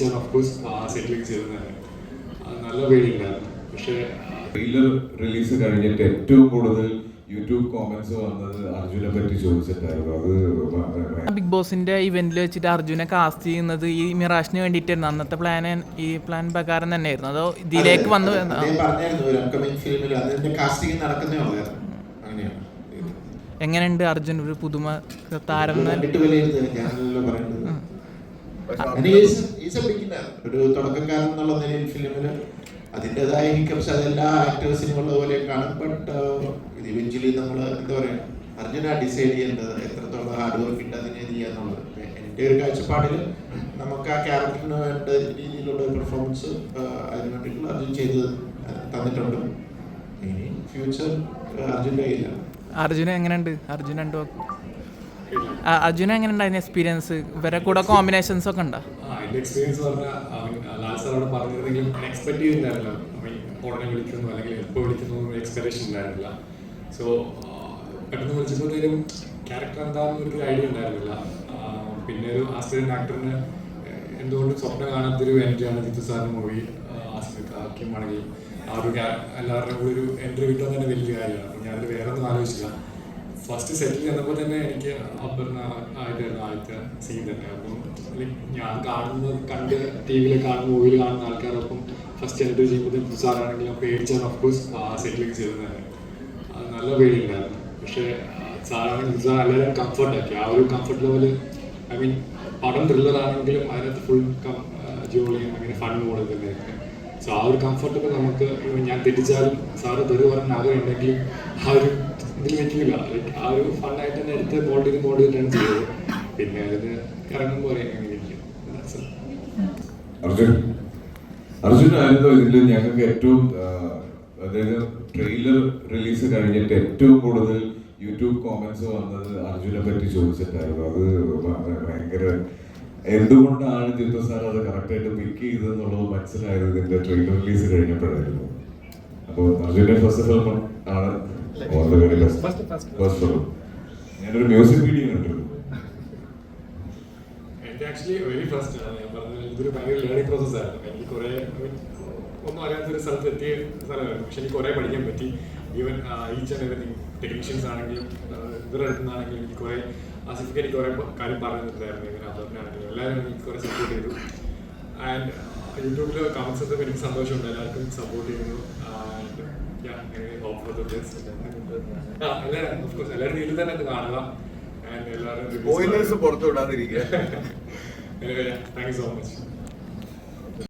പേടിച്ചാണ് of course ആ സെറ്റിലേക്ക് ചെയ്തത്. നല്ല പേടിയുണ്ടായിരുന്നു പക്ഷേ ട്രെയിലർ റിലീസ് കഴിഞ്ഞിട്ട് ഏറ്റവും കൂടുതൽ യൂട്യൂബ് കോമന്റ്സ് വന്നത് അർജുനെ പറ്റി ചോദിച്ചിട്ടായിരുന്നു. അത് ബിഗ് ബോസിന്റെ ഇവന്റിൽ വെച്ചിട്ട് അർജുനെ കാസ്റ്റ് ചെയ്യുന്നത് ഈ മിറാഷിന് വേണ്ടിയിട്ടായിരുന്നു. അന്നത്തെ പ്ലാൻ ഈ പ്ലാൻ പ്രകാരം തന്നെയായിരുന്നു. അതോ ഇതിലേക്ക് വന്നു. എങ്ങനെയുണ്ട് അർജുൻ ഒരു പുതുമ താരം ഈസ് എ ബിഗിനർ ഒരു തുടക്കക്കാരൻ എന്നുള്ള നിലയിൽ ഫിലിമിൽ അതിന്റെതായ പക്ഷെ അതെല്ലാ ആക്ടേഴ്സിനും ഉള്ള പോലെ കാണും ബട്ട് ഇത് ഇവഞ്ച്വലി നമ്മൾ എന്താ പറയുക അർജുന ഡിസൈഡ് ചെയ്യേണ്ടത് എത്രത്തോളം ഹാർഡ് വർക്ക് ഇട്ട് അതിനെ ഇത് ചെയ്യാന്നുള്ളത്. എന്റെ ഒരു കാഴ്ചപ്പാടിൽ നമുക്ക് ആ ക്യാരക്ടറിന് വേണ്ട രീതിയിലുള്ള പെർഫോമൻസ് അതിന് വേണ്ടിയിട്ടുള്ള അർജുൻ ചെയ്ത് തന്നിട്ടുണ്ട്. ഇനി ഫ്യൂച്ചർ അർജുന്റെ കയ്യിലാണ് അർജുന എങ്ങനെയുണ്ട്? അർജുൻ രണ്ട് അർജുന എങ്ങനെ ഉണ്ടായിരുന്നു എക്സ്പീരിയൻസ് ഇവരെ കൂടെ കോമ്പിനേഷൻസ് ഒക്കെ ഉണ്ടോ? എക്സ്പീരിയൻസ് പറഞ്ഞിരുന്നെങ്കിലും എക്സ്പെക്ട് ചെയ്യുന്നുണ്ടായിരുന്നില്ല അവൻ ഉടനെ വിളിക്കുന്നു അല്ലെങ്കിൽ എപ്പോൾ വിളിക്കുന്നു എക്സ്പെക്ടേഷൻ ഉണ്ടായിരുന്നില്ല. സോ പെട്ടെന്ന് വിളിച്ചപ്പോഴത്തേക്കും ക്യാരക്ടർ എന്താണെന്ന് ഒരു ഐഡിയ ഉണ്ടായിരുന്നില്ല. പിന്നെ ഒരു ആസ്പിരന്റ് ആക്ടറിന് എന്തുകൊണ്ടും സ്വപ്നം കാണാത്തൊരു എൻട്രിയാണ് ജിത്തു സാറിന്റെ മൂവി ആസ്പിക് ആക്കിയും ആണെങ്കിലും ആ ഒരു എല്ലാവരുടെയും കൂടി ഒരു എൻട്രി കിട്ടുക തന്നെ വലിയ കാര്യമാണ്. അപ്പം ഞാനത് വേറെ ഒന്നും ആലോചിച്ചില്ല. ഫസ്റ്റ് സെറ്റിൽ ചെന്നപ്പോൾ തന്നെ എനിക്ക് അപർണ ആയിട്ടായിരുന്നു ആദ്യത്തെ സീൻ തന്നെ. അപ്പം ഞാൻ കാണുന്ന കണ്ട് ടി വിയിൽ കാണുന്ന മൂവിയിൽ കാണുന്ന ആൾക്കാരൊപ്പം ഫസ്റ്റ് എൻട്രി ചെയ്യുമ്പോൾ സാറാണെങ്കിലും പേടിച്ചാണ്. ഓഫ്കോഴ്സ് ആ സെറ്റിലേക്ക് ചെയ്തത് തന്നെ അത് നല്ല പേടിയുണ്ടായിരുന്നു. പക്ഷേ സാറാണെങ്കിൽ സാർ എല്ലാവരും കംഫർട്ടാക്കി ആ ഒരു കംഫർട്ട് ലെവൽ ഐ മീൻ പടം ത്രില്ലർ ആണെങ്കിലും അതിനകത്ത് ഫുൾ ജോളിയും അങ്ങനെ ഫൺ മോഡ് തന്നെയായിരുന്നു സോ ആ ഒരു കംഫർട്ടൊക്കെ നമുക്ക് ഞാൻ തെറ്റിച്ചാലും സാറ് തെറി പറഞ്ഞ ആഗ്രഹം ഉണ്ടെങ്കിലും ആ ഒരു വെക്കില്ല ലൈക്ക് ആ ഒരു ഫണ്ണായിട്ട് തന്നെ എടുത്ത് മോൾഡ് ചെയ്ത് മോൾഡ് ചെയ്തത് പിന്നെ അതിന് ഇരിക്കും. അർജുൻ. അർജുൻ ആയിരുന്നു ഇതിൽ ഞങ്ങൾക്ക് ഏറ്റവും അതായത് ട്രെയിലർ റിലീസ് കഴിഞ്ഞിട്ട് ഏറ്റവും കൂടുതൽ യൂട്യൂബ് കോമന്റ്സ് വന്നത് അർജുനെ പറ്റി ചോദിച്ചിട്ടായിരുന്നു. അത് ഭയങ്കര എന്തുകൊണ്ടാണ് ജിത്തു സാർ അത് കറക്റ്റായിട്ട് പിക്ക് ചെയ്തതെന്നുള്ളത് മനസ്സിലായത് ഇതിന്റെ ട്രെയിലർ റിലീസ് കഴിഞ്ഞപ്പോഴായിരുന്നു. അപ്പോൾ അർജുന്റെ ഫസ്റ്റ് ഫിലിം ആണ് all the very best first film ഞാനൊരു മ്യൂസിക് വീഡിയോ കണ്ടിരുന്നു. എന്റെ ആക്ച്വലി വെരി ഫസ്റ്റ് ആണ്. ഞാൻ പറഞ്ഞത് ഇതൊരു ഭയങ്കര ലേണിംഗ് പ്രോസസ് ആയിരുന്നു. എനിക്ക് കുറേ ഒന്നും അറിയാത്തൊരു സ്ഥലത്ത് എത്തിയ സ്ഥലമായിരുന്നു. പക്ഷെ എനിക്ക് കുറേ പഠിക്കാൻ പറ്റി. Even each and everything technicians ആണെങ്കിലും ഇവരുടെ അടുത്ത് നിന്നാണെങ്കിലും എനിക്ക് കുറേ ആസിഫിക്ക് എനിക്ക് കുറേ കാര്യം പറഞ്ഞു തന്നിട്ടുണ്ടായിരുന്നു. ഇങ്ങനെ അതൊക്കെയാണെങ്കിലും എല്ലാവരും എനിക്ക് കുറേ സപ്പോർട്ട് ചെയ്തു. ആൻഡ് യൂട്യൂബിൽ കമൻസ് ഒക്കെ എനിക്ക് സന്തോഷമുണ്ട്. എല്ലാവർക്കും സപ്പോർട്ട് ചെയ്യുന്നു. എല്ലാവരും തന്നെ പുറത്തു വിടാതിരിക്കുക താങ്ക് യു സോ മച്ച്.